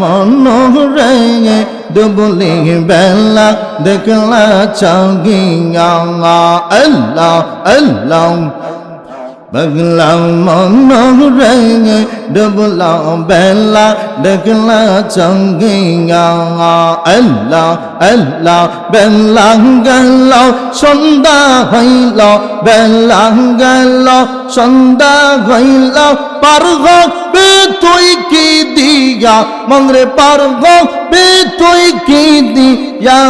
মনোরে ডুবলি বেলা দেখলা চাগিয়া আল্লাহ আল্লাহ। বগলা মনোরে ডুবলা বেলা দেখলা চাগিয়া আল্লাহ আল্লাহ। বেলা গেল, সন্ধ্যা হইল, বেলা গেল, সন্ধ্যা হইল। পার তুই কি দিয়া মংরে পার হবে তুই কি দিয়া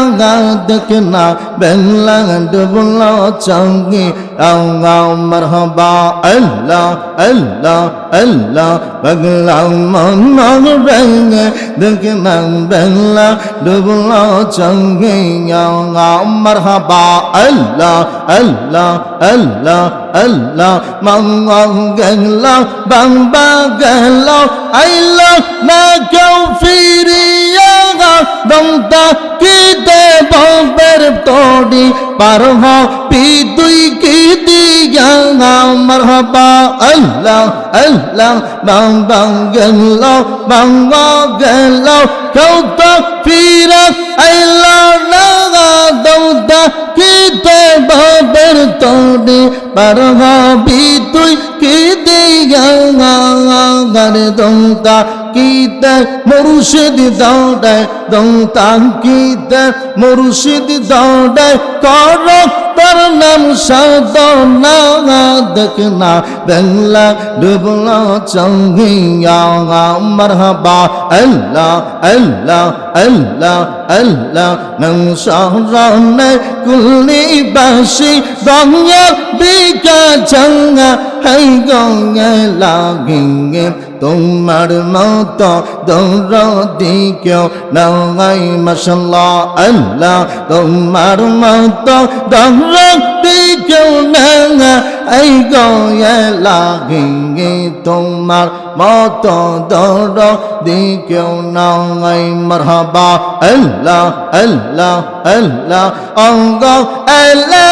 দেখনা বেলা ডুবলা চাঙ্গি, আঙ্গা মরহবা আল্লাহ আল্লাহ আল্লাহ বগলা মন রঙ দেখনা বেলা ডুবলা চাঙ্গি, আঙ্গা মরহবা আল্লাহ আল্লাহ আল্লাহ আল্লাহ মঙ্গল গেল বাম্বা গেল ফিরিয়া দমতা কি দে ববের তোড়ি পার পি তুই কি দিয়া মরহবা আল্লাহ আল্লাহ বাম্বা গেল বাম্বা গেল কেউ তো ফিরা আইল না দমতা কি দে ববের তোড়ি পার হবি তুই কি দিয়া গারে দমতা কিতে মুর্শিদ দৌড়ায় দমতা কিতে মুর্শিদ দৌড়ায় কর তোর নাম সাধনা দেখনা বাংলা ডুবলা চঙ্গিয়া, মরহবা আল্লাহ আল্লাহ আল্লাহ আল্লাহ নং শহরনে কুলি বাসি দঙ্গা বিকা চঙ্গা, হাই গঙ্গে লাগিঙ্গে তোমার মত দৌড়ি কেউ নাই মশলা আল্লাহ তোমার মত দৌড়ি কেউ না এই গয়ে লাগিঙ্গে তোমার মত দৌড় দি কেউ নাই। মরহবা, আল্লাহ আল্লাহ আল্লাহ, অঙ্গ, আল্লাহ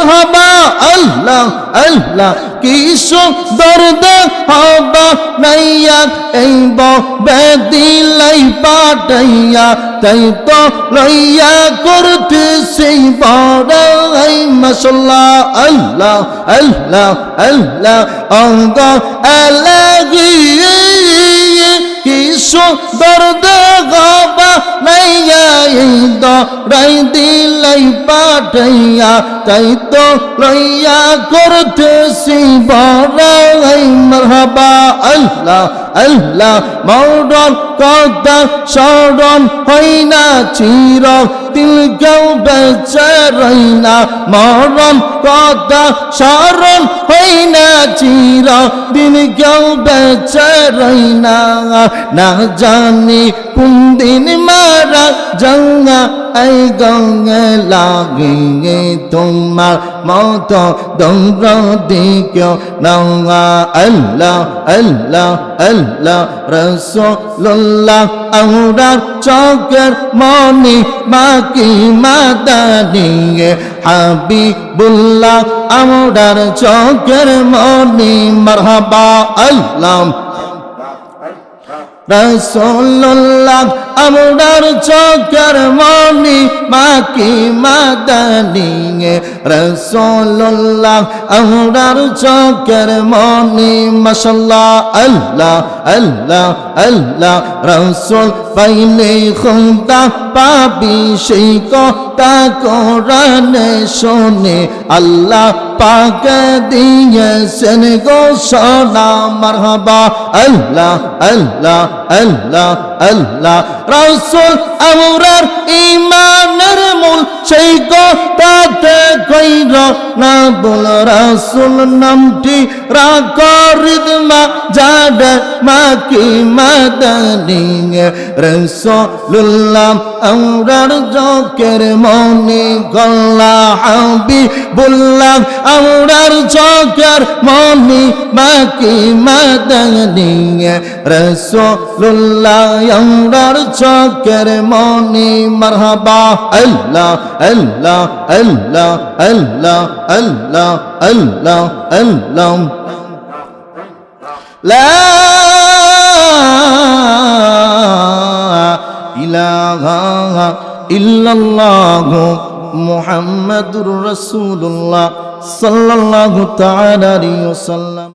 মরহবা আল্লাহ আল্লাহ, কি সুন্দর হবা, নাইয়া এই বেদিলাই পাটাইয়া তাই তো লইয়া করতে সেই বড় মশলা আল্লাহ আল্লাহ আল্লাহ, অঙ্গ আলাগি সুন্দর গবা নাইয়া এই পাঠাইয়া তাই তো লইয়া করতেছি বড়াই মরহবা, আল্লাহ আল্লাহ মৌরন কথা স্মরণ হই না চির দিল কেউ বেচে রই না মরণ কথা স্মরণ হই না চির দিন কেউ বেচে রই না না জানি কোন দিন মারা জঙ্গা এই গঙ্গে লাগে তোমার মত দৌড় দিকেও নঙ্গা আল্লাহ আল্লাহ আল্লাহ রসোল্লাহ আমরার চকের মনি বাকি মাদানিয়ে হাবিবুল্লাহ আমরার চকের মনি, মারহাবা, আল্লাহ রসোল্লাহ আমরার চোখের মনি মাকি মাদানি রসোল্লাহ আমরার চোখের মনি মশাল্লাহ আল্লাহ আল্লাহ আল্লাহ, রসোল পাইলে খুন্দা পাবি, সেই কথা কোরআনে শোনে আল্লাহ পাক দিয়েছেন গো সোনা, মারহাবা, আল্লাহ আল্লাহ আল্লাহ আল্লাহ রসুল আমরার ইমানের মূল সেই কথাতে কইর না বল রসুল, নামটি রাকরিদমা জাডে মা কি মাদানি রসুল্লাহ আমরার জকের মনি গল্লা হাবি বললাম আমরার জকের মনি বাকি মাদানি রসুল্লাহ আমরার চকের মনি মারহাবা। আল্লাহ আল্লাহ আল্লাহ আল্লাহ। الله الله الله الله لا إله إلا الله محمد رسول الله صلى الله تعالى عليه وسلم.